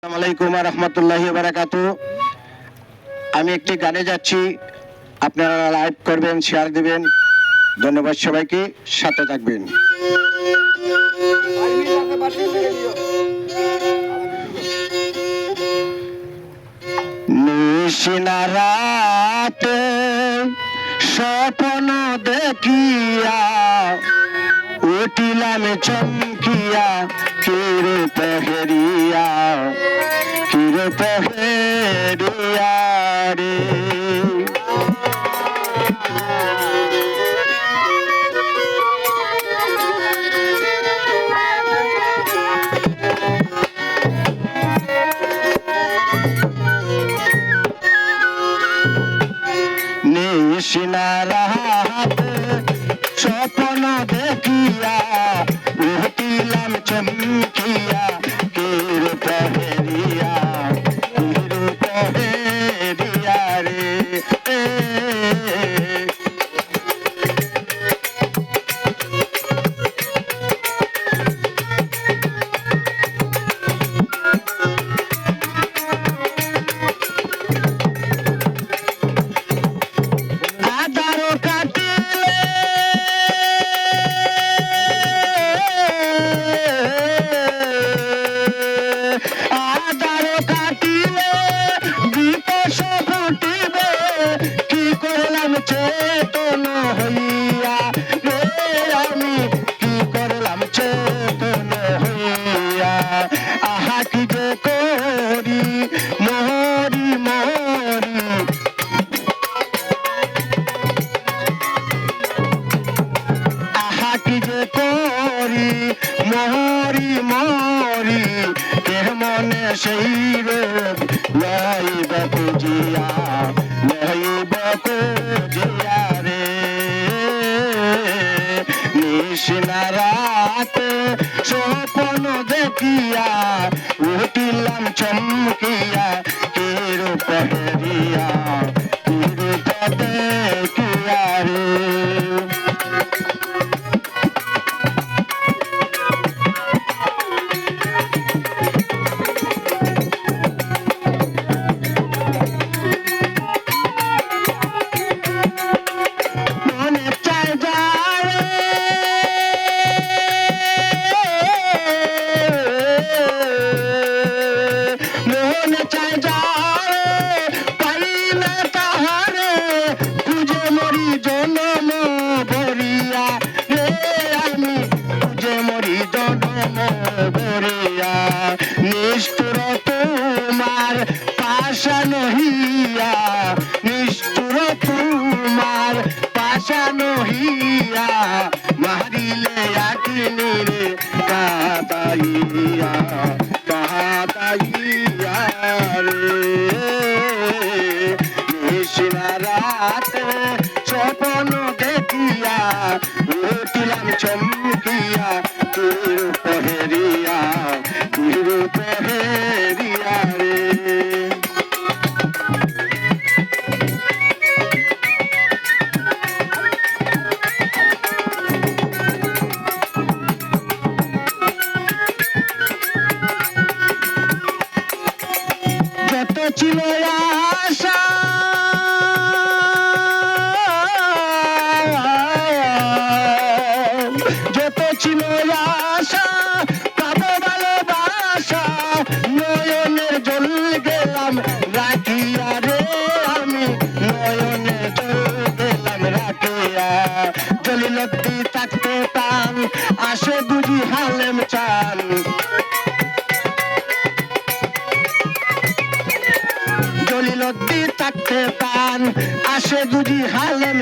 আসসালামু আলাইকুম রহমতুল্লাহ বারাকাত। আমি একটি গানে যাচ্ছি। আপনারা লাইভ করবেন শেয়ার দিবেন। ধন্যবাদ সবাইকে। সাথে থাকবেন। নিশিনারাতে স্বপ্ন দেখিয়া উঠিলাম চমকিয়া কির পহরিয়া কির পহরিয়া রে। নিশিনারাতে স্বপ্ন দেখিয়া উঠিলাম চমকিয়া কি করলাম চেতন হইয়া? রে আমি কি করলাম চেতন হইয়া? আহা, কি যে করি? মরি মরি। আহা, কি যে করি? মরি মরি। কে মনে সেই রোগ? লইব খুঁজিয়া। স্বপ্ন দেখিয়া উঠিলাম চমকিয়া কের পহরিয়া কের দেখিয়া রে মারিলে আকিনি রে কাতাইয়া কাতাইয়া রে। নিশিনা রাতে স্বপ্ন দেখিয়া উঠিলাম চমকিয়া তীর পহেরিয়া ছিল আশা। যত ছিল আশা পাবো ভালোবাসা নয়নের জল গেলাম, রাখিয়া রে আমি। নয়নের জল গেলাম, রাখিয়া। জলিলতি থাকতে টান আসে বুঝি হালেম। জলিলদ্দি থাকতে পান আসে হালেম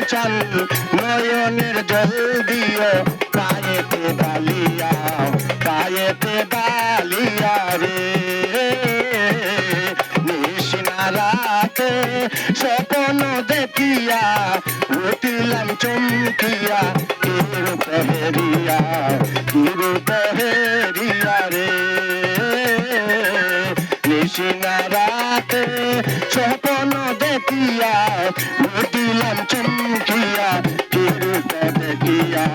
নয়নের জল পায়েতে ডালিয়া পায়েতে ডালিয়া রে। স্বপ্ন দেখিয়া, উঠিলাম চমকিয়া কির পহেরিয়া কির পহেরিয়া রে। নিশিনা রাতে স্বপ্ন দেখিয়া দিলাম চমকিয়া দেখিয়া?